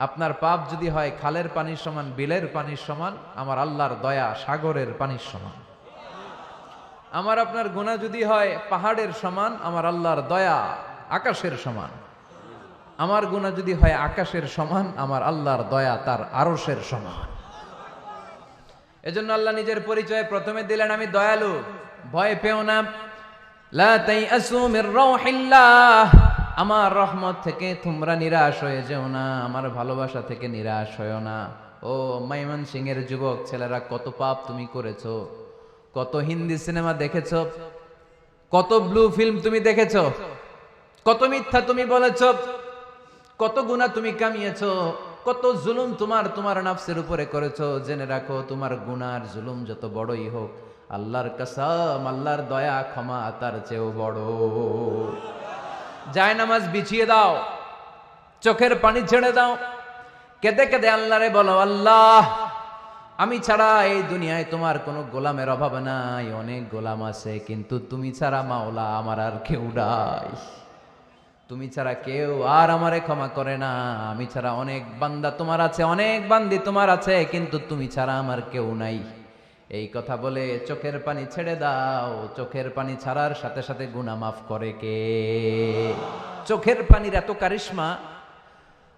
আপনার পাপ যদি হয়, খালের পানির সমান, বিলের পানির সমান, আমার আল্লাহর দয়া সাগরের পানির সমান। আমার আপনার গুণা যদি হয়, পাহাড়ের সমান, আমার আল্লাহর দয়া আকাশের সমান। আমার গুণা যদি হয়, আকাশের সমান, আমার আল্লাহর দয়া তার আরশের সমান। এজন্য আল্লাহ নিজের পরিচয় প্রথমে দিলেন, আমি দয়ালু, ভয় পেও না। লা তাইআসু মির রাউহিল্লাহ। আমার রহমত থেকে তোমরা নিরাশ হয়ে যেও না, আমার ভালোবাসা থেকে নিরাশ হয়েও না। ও মাইমন সিং এর যুবক, ছেলেরা, কত পাপ তুমি করেছ, কত হিন্দি সিনেমা দেখেছ, কত ব্লু ফিল্ম তুমি দেখেছ, কত মিথ্যা তুমি বলেছ, কত গুণা তুমি কামিয়েছ, কত জুলুম তোমার তোমার নাফসের উপরে করেছ। জেনে রাখো, তোমার গুনার জুলুম যত বড়ই হোক, আল্লাহর কাসাম, আল্লাহর দয়া, ক্ষমা তার চেয়েও বড়। যায় নামাজ বিছিয়ে দাও, চোখের পানি ছেড়ে দাও। কেঁদে কেঁদে আল্লাহরে বলো, আল্লাহ, আমি ছাড়া এই দুনিয়ায় তোমার কোনো গোলামের অভাব নাই। অনেক গোলাম আছে, কিন্তু তুমি ছাড়া মাওলা আমার আর কেউ নাই। তুমি ছাড়া কেউ আর আমারে ক্ষমা করে না। আমি ছাড়া অনেক বান্দা তোমার আছে, অনেক বান্দি তোমার আছে, কিন্তু তুমি ছাড়া আমার কেউ নাই। এই কথা বলে চোখের পানি ছেড়ে দাও। চোখের পানি ছাড়ার সাথে সাথে গুনাহ মাফ করে কে? চোখের পানির এত কারিশমা।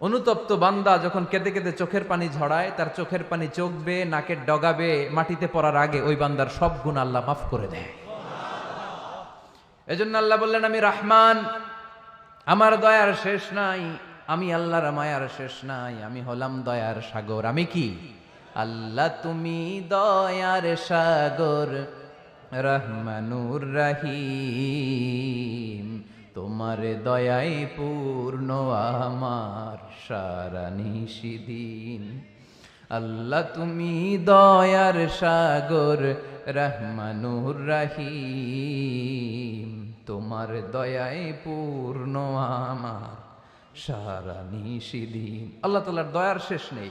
অনুতপ্ত বান্দা যখন কেঁদে কেঁদে চোখের পানি ঝড়ায়, তার চোখের পানি চোখবে নাকের ডগাবে, মাটিতে পড়ার আগে ওই বান্দার সব গুণ আল্লাহ মাফ করে দেয়। এজন্য আল্লাহ বললেন, আমি রাহমান, আমার দয়ার শেষ নাই। আমি আল্লাহর মায়ার শেষ নাই। আমি হলাম দয়ার সাগর। আমি কি? আল্লাহ তুমি দয়ার সাগর, রহমানুর রহিম। তোমার দয়াই পূর্ণ আমার সারা নিশিদিন আল্লাহ তুমি দয়ার সাগর, রহমানুর রহিম। তোমার দয়াই পূর্ণ আমার সারা নিশিদিন আল্লাহ তালার দয়ার শেষ নেই।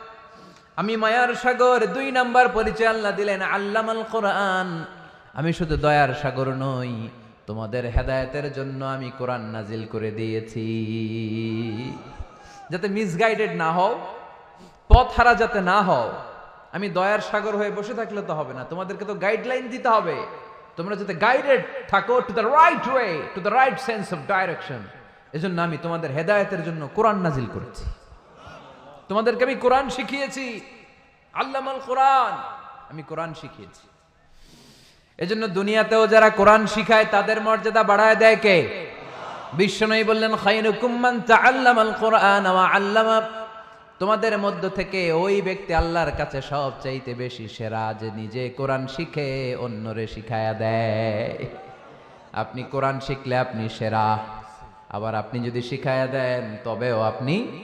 আমি মায়ার সাগর দুই নাম্বার পরিচয় আল্লাহ দিলেন আল্লামাল কোরআন। আমি শুধু দয়ার সাগর নই, তোমাদের হেদায়তের জন্য আমি কোরআন নাজিল করে দিয়েছি। যাতে মিসগাইডেড না হও, পথ হারা যাতে না হও, আমি দয়ার সাগর হয়ে বসে থাকলে তো হবে না। তোমাদেরকে তো গাইডলাইন দিতে হবে। তোমরা যাতে গাইডেড থাকো to the right way to the right sense of direction এজন্য আমি তোমাদের হেদায়তের জন্য কোরআন নাজিল করেছি। তোমাদেরকে আমি কোরআন শিখিয়েছি। আল্লামাল কোরআন। আমি কোরআন শিখিয়েছি। এজন্য দুনিয়াতেও যারা কোরআন শিখায়, তাদের মর্যাদা বাড়ায় দেয় কে? বিশ্বনবী বললেন তোমাদের মধ্য থেকে ওই ব্যক্তি আল্লাহর কাছে সব চাইতে বেশি সেরা যে নিজে কোরআন শিখে, অন্যরে শিখায়া দেয়। আপনি কোরআন শিখলে আপনি সেরা। আবার আপনি যদি শিখায়া দেন, তবেও আপনি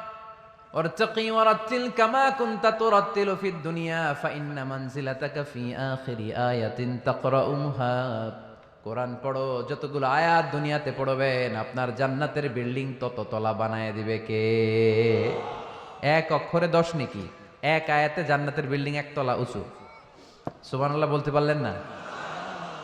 কামা দুনিয়া পড়ো, যতগুলো আয়াত দুনিয়াতে আপনার জান্নাতের বিল্ডিং তত তলা বানায় দিবে কে? এক অক্ষরে দশ নাকি? এক আয়াতে জান্নাতের বিল্ডিং এক তলা উঁচু। সুবান বলতে পারলেন না?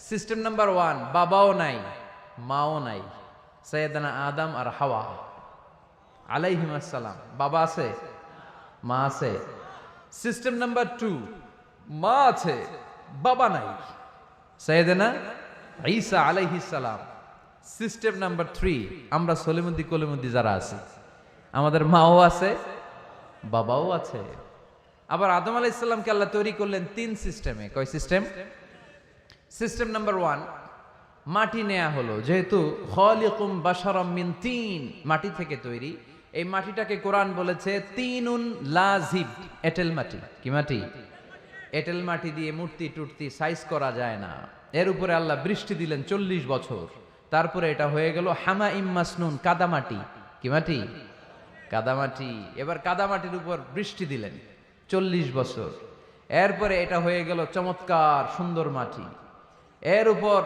সিস্টেম নাম্বার ওয়ান বাবাও নাই মাও নাই সৈয়দানা আদম আর হাওয়া আলাইহিম আসসালাম বাবা আছে মা আছে সিস্টেম নাম্বার টু মা আছে বাবা নাই সৈয়দানা ঈসা সালাম সিস্টেম নাম্বার থ্রি আমরা সলিমুদ্দি কলিমুদ্দি যারা আছি, আমাদের মাও আছে, বাবাও আছে। আবার আদম আলাহ ইসলামকে আল্লাহ তৈরি করলেন তিন সিস্টেমে কয় সিস্টেম সিস্টেম নাম্বার ওয়ান মাটি নেয়া হলো। যেহেতু খলিকুম বাশারাম মিন তিন মাটি থেকে তৈরি, এই মাটিটাকে কোরআন বলেছে তিনুন লাজিব, এটেল মাটি। কি মাটি? এটেল মাটি দিয়ে মূর্তি টুর্তি সাইজ করা যায় না। এর উপরে আল্লাহ বৃষ্টি দিলেন চল্লিশ বছর। তারপরে এটা হয়ে গেল হামা ইম্মাসনুন কাদামাটি। কি মাটি? কাদামাটি। এবার কাদামাটির উপর বৃষ্টি দিলেন চল্লিশ বছর। এরপরে এটা হয়ে গেল চমৎকার সুন্দর মাটি। এর উপর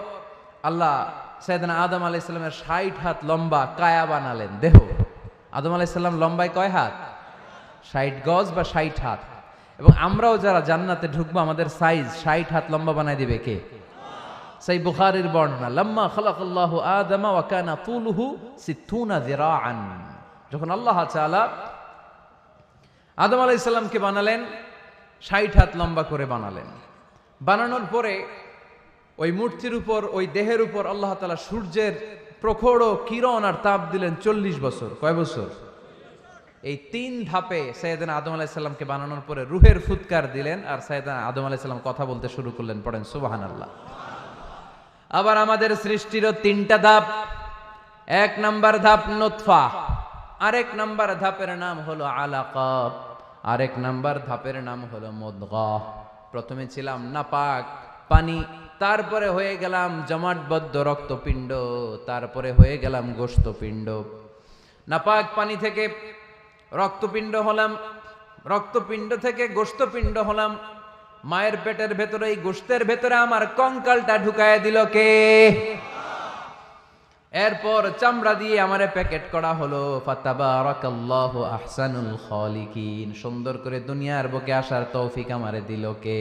আল্লাহ সৈয়দনা আদম আলাইসাল্লামের ষাট হাত লম্বা কায়া বানালেন। দেহ। আদম আলাইসাল্লাম লম্বায় কয় হাত? ষাট গজ বা ষাট হাত। এবং আমরাও যারা জান্নাতে ঢুকবো, আমাদের সাইজ ষাট হাত লম্বা বানাই দিবে কে? সেই বুখারির বর্ণনা, লম্মা খালাকাল্লাহু আদমা ওয়া কানা তুলুহু সিত্তুনা যিরাআন। যখন আল্লাহ তাআলা আদম আলাইহিস সালামকে বানালেন, ষাট হাত লম্বা করে বানালেন। বানানোর পরে ওই মূর্তির উপর, ওই দেহের উপর আল্লাহ তাআলা সূর্যের প্রখর কিরণ আর তাপ দিলেন চল্লিশ বছর। কয় বছর? এই তিন ধাপে সৈয়দান আদম আলাইসাল্লামকে বানানোর পরে রুহের ফুৎকার দিলেন আর সৈয়দান আদম আলাইসাল্লাম কথা বলতে শুরু করলেন, পড়েন সুবাহান আল্লাহ আবার আমাদের সৃষ্টিরও তিনটা ধাপ। এক নাম্বার ধাপ নোৎফা আরেক নাম্বার ধাপের নাম হলো আলাকাব আরেক নাম্বার ধাপের নাম হলো মুদগাহ প্রথমে ছিলাম নাপাক পানি, তারপরে হয়ে গেলাম জমাটবদ্ধ রক্তপিণ্ড, তারপরে হয়ে গেলাম গোস্তপিণ্ড নাপাক পানি থেকে রক্তপিণ্ড হলাম, রক্তপিণ্ড থেকে গোস্তপিণ্ড হলাম। মায়ের পেটের ভেতরে এই গোস্তের ভেতরে আমার কঙ্কালটা ঢুকায় দিল কে? এরপর চামড়া দিয়ে আমারে প্যাকেট করা হলো, ফাতাবারাকাল্লাহু সুন্দর করে দুনিয়ার বুকে আসার তৌফিক আমারে দিল কে?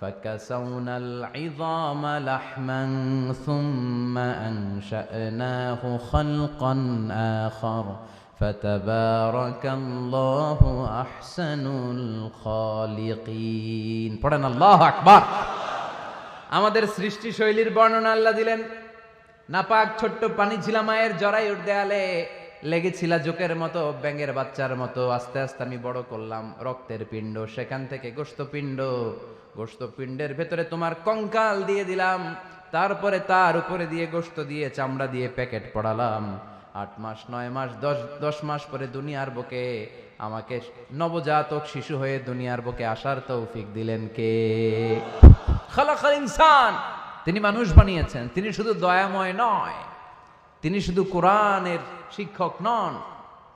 فكسونا العظام لحما ثم أنشأناه خلقا آخر فتبارك الله أحسن الخالقين পড়েন আল্লাহ আকবার আমাদের সৃষ্টি শৈলীর বর্ণনা আল্লাহ দিলেন নাপাক ছোট্ট পানি ছিল মায়ের জরায়ুর দেয়ালে লেগেছিল জোকের মতো, ব্যাঙের বাচ্চার মতো। আস্তে আস্তে আমি বড় করলাম, রক্তের পিণ্ড, সেখান থেকে গোস্তপিণ্ড গোস্তপিণ্ডের ভেতরে তোমার কঙ্কাল দিয়ে দিলাম, তারপরে তার উপরে দিয়ে গোস্ত দিয়ে চামড়া দিয়ে প্যাকেট পড়ালাম। আট মাস, নয় মাস, দশ দশ মাস পরে দুনিয়ার বুকে আমাকে নবজাতক শিশু হয়ে দুনিয়ার বুকে আসার তৌফিক দিলেন কে? খালাকাল ইনসান! তিনি মানুষ বানিয়েছেন, তিনি শুধু দয়াময় নয় তিনি শুধু কোরআনের শিক্ষক নন,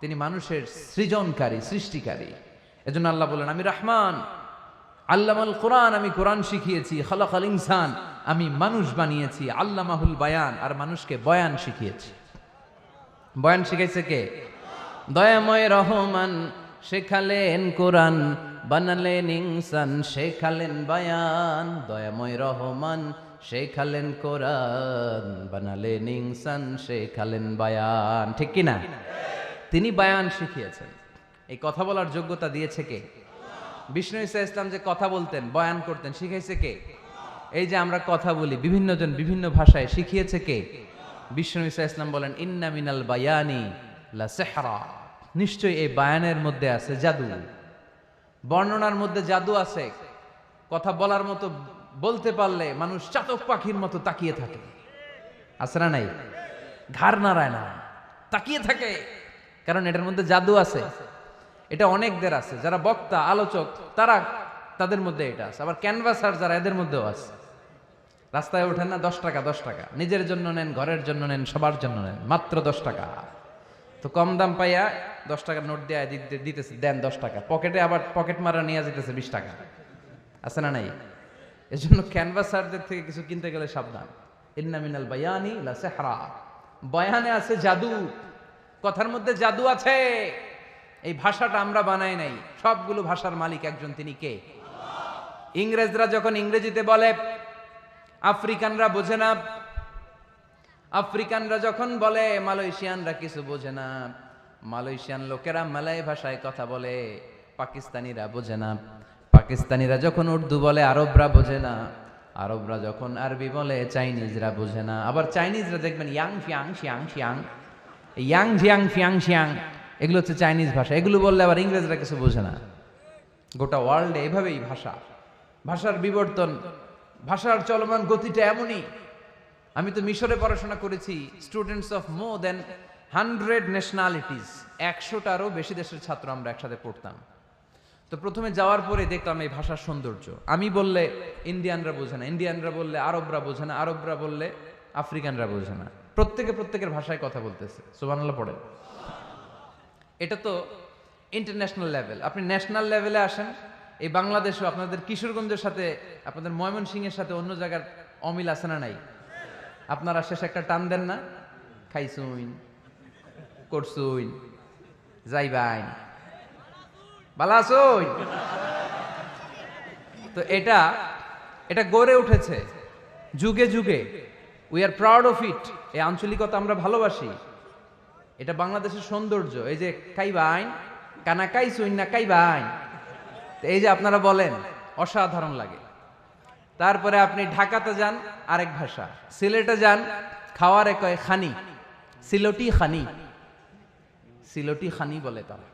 তিনি মানুষের সৃজনকারী, সৃষ্টিকারী। এজন্য আল্লাহ বলেন, আমি রহমান, আল্লামাল কোরআন, আমি কোরআন শিখিয়েছি, খলাকাল ইনসান, আমি মানুষ বানিয়েছি, আল্লামাহুল বায়ান, আর মানুষকে বয়ান শিখিয়েছি। বয়ান শিখাইছে কে? দয়াময় রহমান, শেখালেন কোরআন, বানালেন ইনসান, শেখালেন বায়ান। দয়াময় রহমান শেখালেন কোরআন, বানালেন ইনসান, শেখালেন বায়ান। ঠিক কি না? তিনি বায়ান শিখিয়েছেন। এই কথা বলার যোগ্যতা দিয়েছে কে? বিষ্ণু ইসা ইসলাম যে কথা বলতেন, বয়ান করতেন, শিখাইছে কে? এই যে আমরা কথা বলি বিভিন্ন জন বিভিন্ন ভাষায় শিখিয়েছে কে? বিষ্ণু ইসা ইসলাম বলেন, ইন্না মিনাল বায়ানি লা নিশ্চয়ই এই বায়ানের মধ্যে আছে জাদু। বর্ণনার মধ্যে জাদু আছে। কথা বলার মতো বলতে পারলে মানুষ চাতক পাখির মতো তাকিয়ে থাকে। না নাই? ঘাড় নাড়ায় না। তাকিয়ে থাকে। কারণ এটার মধ্যে জাদু আছে। এটা অনেকদের আছে। যারা বক্তা, আলোচক, তারা তাদের মধ্যে এটা আছে। আবার ক্যানভাসার যারা, এদের মধ্যেও আছে। রাস্তায় ওঠেন না, দশ টাকা দশ টাকা। নিজের জন্য নেন, ঘরের জন্য নেন, সবার জন্য নেন, মাত্র দশ টাকা। তো কম দাম পাইয়া দশ টাকার নোট দেয়া, দিতে- দিতেছে, দেন দশ টাকা। পকেটে আবার পকেট মারা নিয়ে যেতেছে বিশ টাকা। আছে না নাই? এজন্য ক্যানভাসারদের থেকে কিছু কিনতে গেলে সাবধান। ইন্না মিনাল বায়ানি লা সেহরা। বয়ানে আছে জাদু। কথার মধ্যে জাদু আছে। এই ভাষাটা আমরা বানাই নাই। সবগুলো ভাষার মালিক একজন, তিনি কে? ইংরেজরা যখন ইংরেজিতে বলে, আফ্রিকানরা বোঝে না। আফ্রিকানরা যখন বলে, মালয়েশিয়ানরা কিছু বোঝে না। মালয়েশিয়ান লোকেরা মালয় ভাষায় কথা বলে, পাকিস্তানিরা বোঝে না। পাকিস্তানিরা যখন উর্দু বলে, আরবরা বোঝে না। আরবরা যখন আরবি বলে, চাইনিজরা বোঝে না। আবার চাইনিজরা দেখবেন, Yang Fiang, Shiang Shiang Yang Zhiang Fiang Shiang, এগুলো হচ্ছে চাইনিজ ভাষা। এগুলো বললে আবার ইংরেজরা কিছু বোঝে না। গোটা ওয়ার্ল্ডে এভাবেই ভাষা। ভাষার বিবর্তন, ভাষার চলমান গতিটা এমনই। আমি তো মিশরে পড়াশোনা করেছি students of more than hundred nationalities একশোটারও বেশি দেশের ছাত্র আমরা একসাথে পড়তাম। তো প্রথমে যাওয়ার পরে দেখলাম এই ভাষার সৌন্দর্য। আমি বললে ইন্ডিয়ানরা বোঝে না, ইন্ডিয়ানরা বললে আরবরা বোঝে না, আরবরা বললে আফ্রিকানরা বোঝে না। প্রত্যেকে প্রত্যেকের ভাষায় কথা বলতেছে, সুবহানাল্লাহ পড়ে এটা তো ইন্টারন্যাশনাল লেভেল আপনি ন্যাশনাল লেভেলে আসেন, এই বাংলাদেশও আপনাদের কিশোরগঞ্জের সাথে, আপনাদের ময়মনসিংহের সাথে অন্য জায়গার অমিল আছে না নাই? আপনারা শেষে একটা টান দেন না খাইছুইন করছুইন যাইবাইন। ভালো আছুই তো এটা এটা গড়ে উঠেছে। যুগে যুগে। We are proud of it এই আঞ্চলিকতা আমরা ভালোবাসি। এটা বাংলাদেশের সৌন্দর্য। এই যে কাইবাইন কানা কাইছুইন না কাইবাইন। তো এই যে আপনারা বলেন, অসাধারণ লাগে। তারপরে আপনি ঢাকাতে যান, আরেক ভাষা। সিলেটে যান, খাওয়ারে কয় খানি। সিলটি খানি। সিলটি খানি বলে তারা।